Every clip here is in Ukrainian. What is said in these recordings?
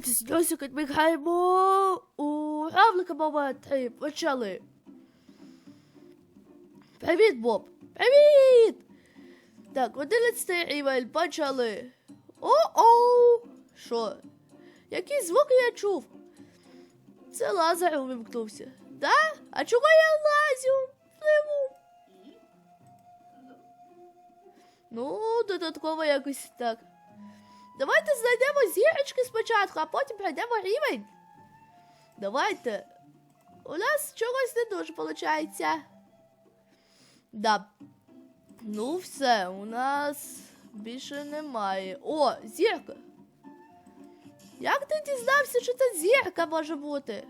Привіт, Сньосик, ми у Равлика Мова 3. Почали. Привіт, Боб. Привіт! Так, 11 рівень, почали. О-оу! Що? Які звуки я чув? Це лазер увімкнувся. Да? А чого я лазю? Пливу. Ну, додатково якось так. Давайте знайдемо зірочки спочатку, а потім пройдемо рівень. Давайте. У нас чогось не дуже виходить. Да. Ну, все, у нас більше немає. О, зірка. Як ти дізнався, що це зірка може бути?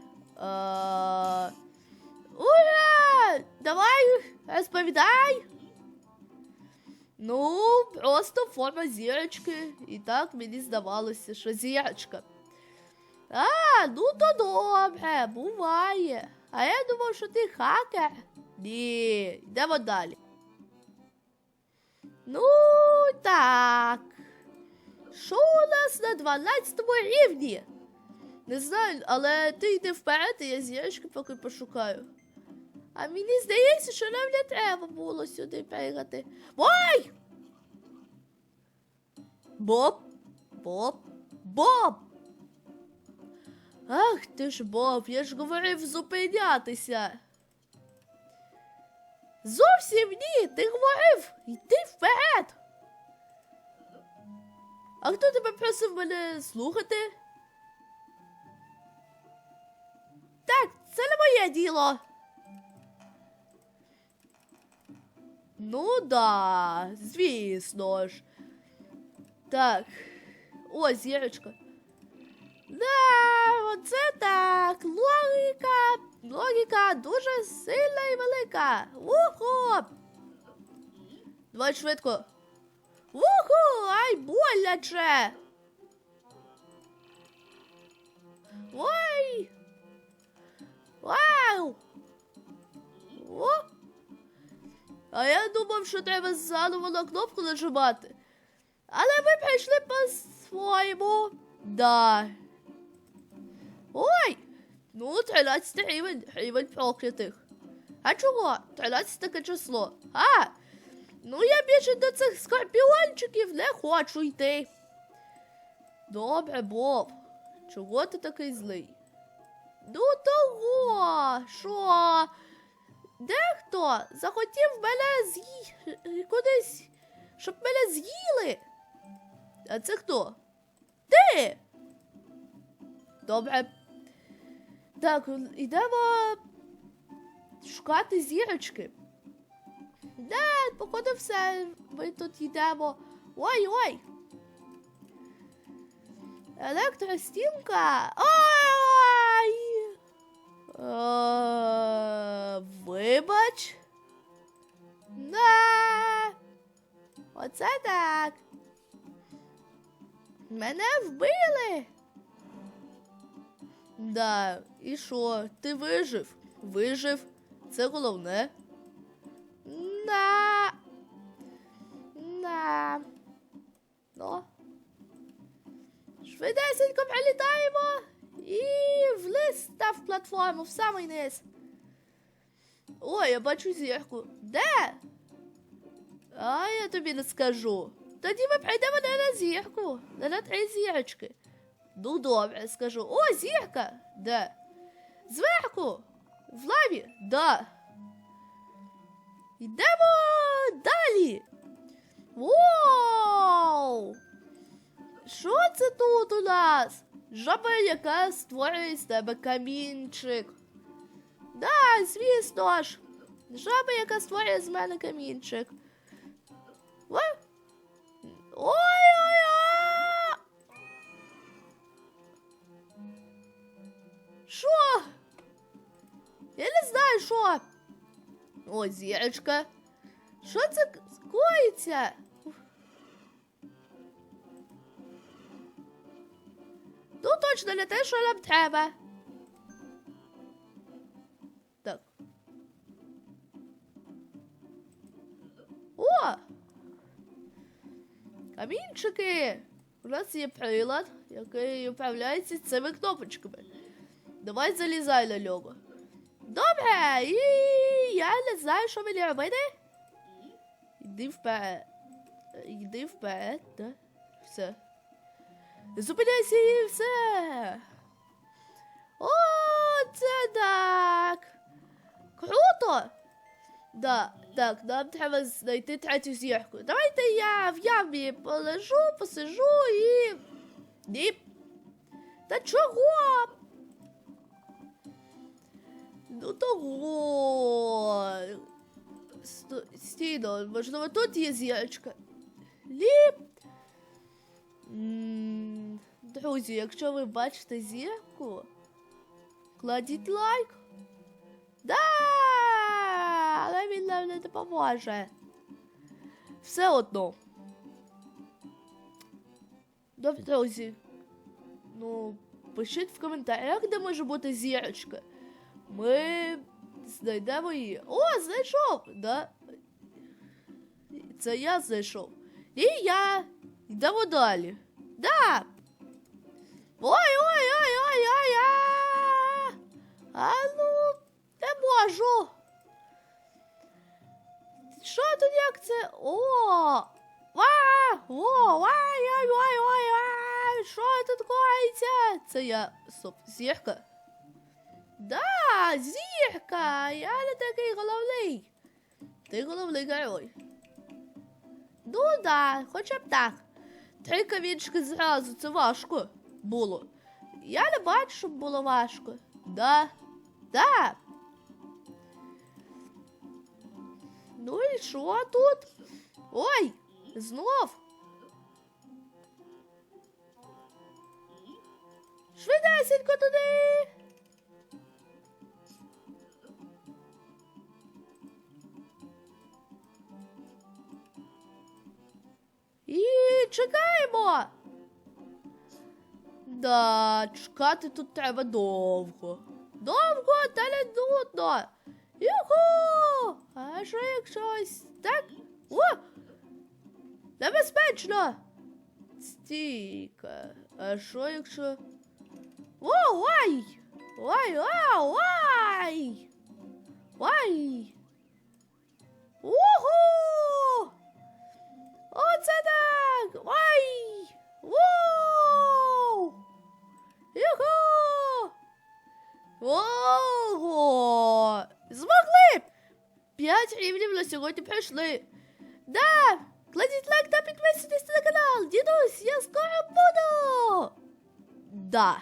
Ура! Давай, розповідай. Ну, просто форма зірочки. І так мені здавалося, що зірочка. А, ну то добре, буває. А я думав, що ти хакер. Ні, йдемо далі. Ну, так. Що у нас на 12 рівні? Не знаю, але ти йди вперед, і я зірочки поки пошукаю. А мені здається, що нам не треба було сюди бігати. Ой! Боб, Боб, Боб! Ах ти ж Боб, я ж говорив зупинятися. Зовсім ні, ти говорив, йди вперед. А хто тебе просив мене слухати? Так, це не моє діло. Ну да, звісно ж. Так. О, зірочка. Да, оце так. Логіка. Логіка дуже сильна і велика. Уху! Давай швидко. Уху! Ай, боляче! А я думав, що треба заново на кнопку нажимати. Але ми прийшли по-своєму. Да. Ой! Ну, 13 рівень, рівень проклятих. А чого? 13 таке число. А! Ну я більше до цих скорпіончиків не хочу йти. Добре, Боб. Чого ти такий злий? Ну того, що дехто захотів мене з'ї... кудись, щоб мене з'їли. А це хто? Ти? Добре. Так, йдемо шукати зірочки. Да, походу все. Ми тут йдемо. Ой-ой! Електростінка. Ой! Вибач. Да. Оце так. Мене вбили. Да, і що? Ти вижив? Вижив. Це головне. Да. Да. Ну. Швидесенько прилітаємо і вниз та в платформу, в самий низ. Ой, я бачу зірку. Де? А я тобі не скажу. Тоді ми прийдемо не на зірку, не на три зірочки. Ну, добре, скажу. О, зірка! Де? Зверху! В лаві? Да. Йдемо далі. Воу! Що це тут у нас? Жаба, яка створює з тебе камінчик. Да, звісно ж. Жаба, яка створює з мене камінчик. О! Ой-ой-ой! Що? Я не знаю, що. О, зірочка. Що це коїться? Ну, точно не те, що нам треба. Так. О! Камінчики! нас є прилад, який управляється цими кнопочками. Давай залізай на нього. Добре, і я не знаю, що мені робити. Йди вперед. Йди вперед, да? Все. Зупиняйся і все. Да, так, нам треба знайти третю зірку. Давайте я в ямі полежу, посижу і. Ні. Та чого? Ну того. Стійно, можливо, тут є зірочка. Ліп. Друзі, якщо ви бачите зірку, кладіть лайк. Да! Він нам не допоможе. Все одно. Добре, друзі. Ну, пишіть в коментарях, де може бути зірочка. Ми знайдемо її. О, знайшов! Да? Це я знайшов. І я. Йдемо далі. Да. Ой, ой, ой, ой, ой, а. А ну, не можу. Тут як це? О! Ва! О! Ой, ой, ой, ой, ой! Що тут коїться? Це я стоп, зірка. Да, зірка! Я не такий головний. Ти головний герой. Ну да, хоча б так. Три камінчики зразу, це важко було. Я не бачу, щоб було важко. Да. Да. Ну і що тут? Ой, знов. Швидесенько туди. І чекаємо. Да, чекати тут треба довго. Довго та не нудно. Юху! А що якщо ось так? О! Небезпечно! Стійка. А що якщо. О, ой! Ой, ой, ой! Ой! Уху! Оце так! Ой! Воу! Юху! Ого! Змогли! П'ять рівнів на сьогодні пройшли. Да! Кладіть лайк та підписуйтесь на канал! Дідусь, я скоро буду! Да.